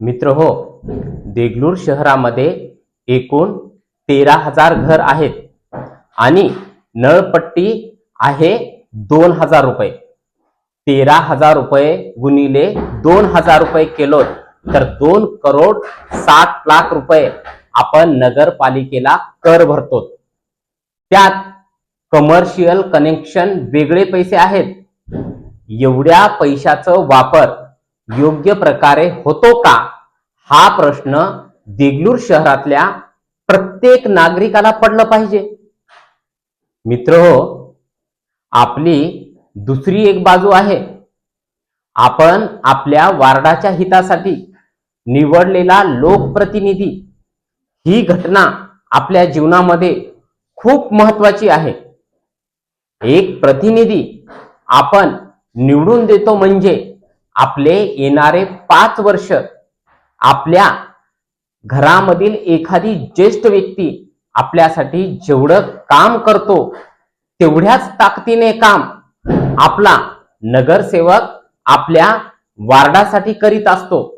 मित्र हो देगलूर शहरामध्ये एकूण तेरा हजार घर आहेत आणि नळपट्टी आहे दोन हजार रुपये. तेरा हजार रुपये गुणिले दोन हजार रुपये केलो तर दोन करोड सात लाख रुपये आपण नगरपालिकेला कर भरतो. त्यात कमर्शियल कनेक्शन वेगळे पैसे आहेत. एवढ्या पैशाचं वापर योग्य प्रकारे होतो का? हा प्रश्न देगलूर शहरातल्या प्रत्येक नागरिकाला पडलं पाहिजे. मित्र हो आपली दुसरी एक बाजू आहे. आपण आपल्या वार्डाच्या हितासाठी निवडलेला लोकप्रतिनिधी ही घटना आपल्या जीवनामध्ये खूप महत्वाची आहे. एक प्रतिनिधी आपण निवडून देतो म्हणजे आपले येणारे पाच वर्ष आपल्या घरामधील एखादी ज्येष्ठ व्यक्ती आपल्यासाठी जेवढं काम करतो तेवढ्याच ताकदीने काम आपला नगरसेवक आपल्या वार्डासाठी करीत असतो.